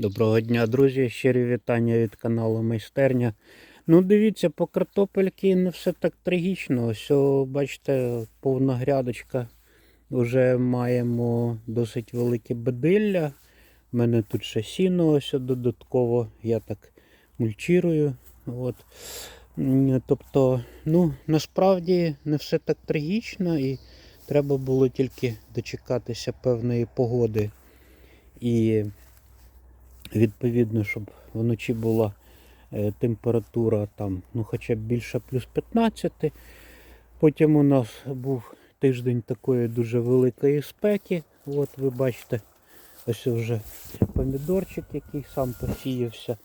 Доброго дня, друзі! Щирі вітання від каналу Майстерня. Ну, дивіться, по картопельки не все так трагічно. Ось, бачите, повна грядочка. Вже маємо досить велике бедилля. У мене тут ще сіно ось додатково. Я так мульчирую. От. Тобто, ну, насправді не все так трагічно і треба було тільки дочекатися певної погоди. І відповідно, щоб вночі була е, температура там, ну, хоча б більше плюс 15. Потім у нас був тиждень такої дуже великої спеки. От ви бачите, ось вже помідорчик, який сам посіявся,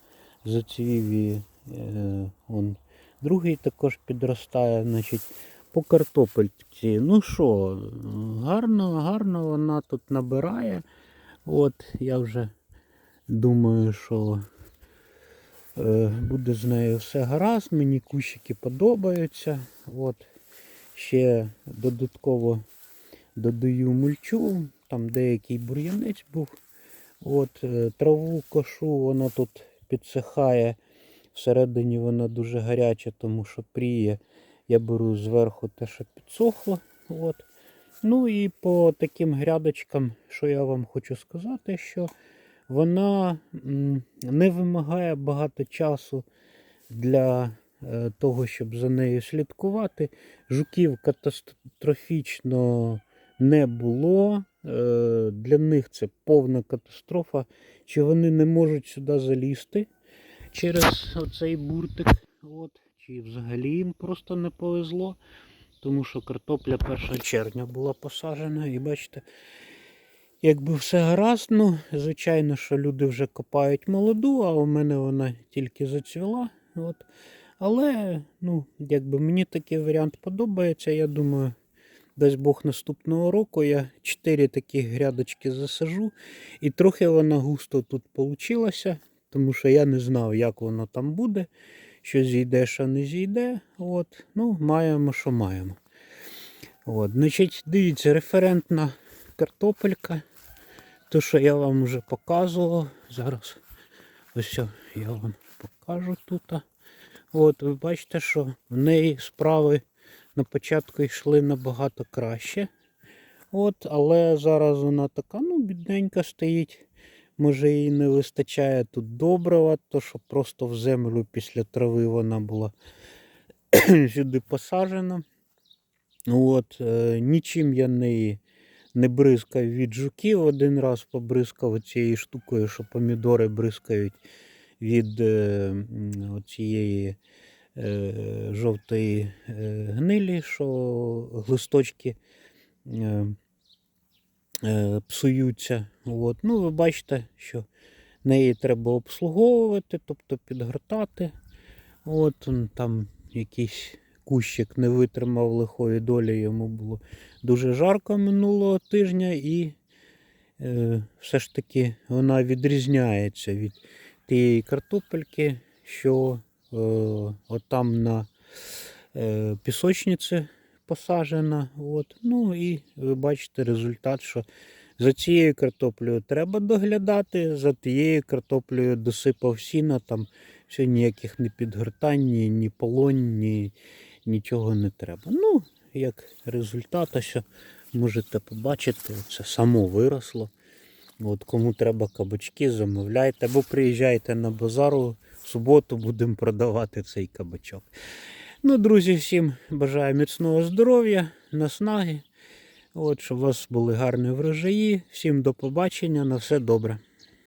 зацвів і е, он, другий також підростає. Значить, по картопельці. Ну що, гарно, гарно вона тут набирає. От я вже Думаю, що е, буде з нею все гаразд. Мені кущики подобаються. От. Ще додатково додаю мульчу, там деякий бур'янець був. От, е, Траву кошу, вона тут підсихає. Всередині вона дуже гаряча, тому що пріє. Я беру зверху те, що підсохло. От. Ну і по таким грядочкам, що я вам хочу сказати, що вона не вимагає багато часу для е, того, щоб за нею слідкувати. Жуків катастрофічно не було. Е, Для них це повна катастрофа. Чи вони не можуть сюди залізти через оцей буртик. От. Чи взагалі їм просто не повезло, тому що картопля 1 червня була посаджена, і бачите, Якби все гаразд, ну, звичайно, що люди вже копають молоду, а у мене вона тільки зацвіла. От. Але, ну, якби мені такий варіант подобається, я думаю, дасть Бог наступного року я 4 такі грядочки засажу. І трохи вона густо тут получилася, тому що я не знав, як воно там буде, що зійде, що не зійде. От. Ну, маємо, що маємо. От. Значить, дивіться, референтна картопелька. То, що я вам вже показував. Зараз ось я вам покажу тут. От, ви бачите, що в неї справи на початку йшли набагато краще. От, Але зараз вона така, ну, бідненька стоїть. Може їй не вистачає тут добрива, то що просто в землю після трави вона була сюди посаджена. От, е, Нічим я неї не бризкав від жуків. Один раз побризкав цією штукою, що помідори бризкають від е, цієї е, жовтої е, гнилі, що листочки псуються. От. Ну, ви бачите, що неї треба обслуговувати, тобто підгортати. От там якийсь кущик не витримав лихої долі, йому було дуже жарко минулого тижня, і е, все ж таки вона відрізняється від тієї картопельки, що е, отам на е, пісочниці посаджена. От. Ну і ви бачите результат, що за цією картоплею треба доглядати, за тією картоплею досипав сіна, там все ніяких ні підгортань, ні, ні полонь, ні, нічого не треба. Ну, як результат, ось можете побачити, це само виросло. От Кому треба кабачки, замовляйте, або приїжджайте на базару, в суботу будемо продавати цей кабачок. Ну, друзі, всім бажаю міцного здоров'я, наснаги. От, щоб у вас були гарні врожаї. Всім до побачення, на все добре.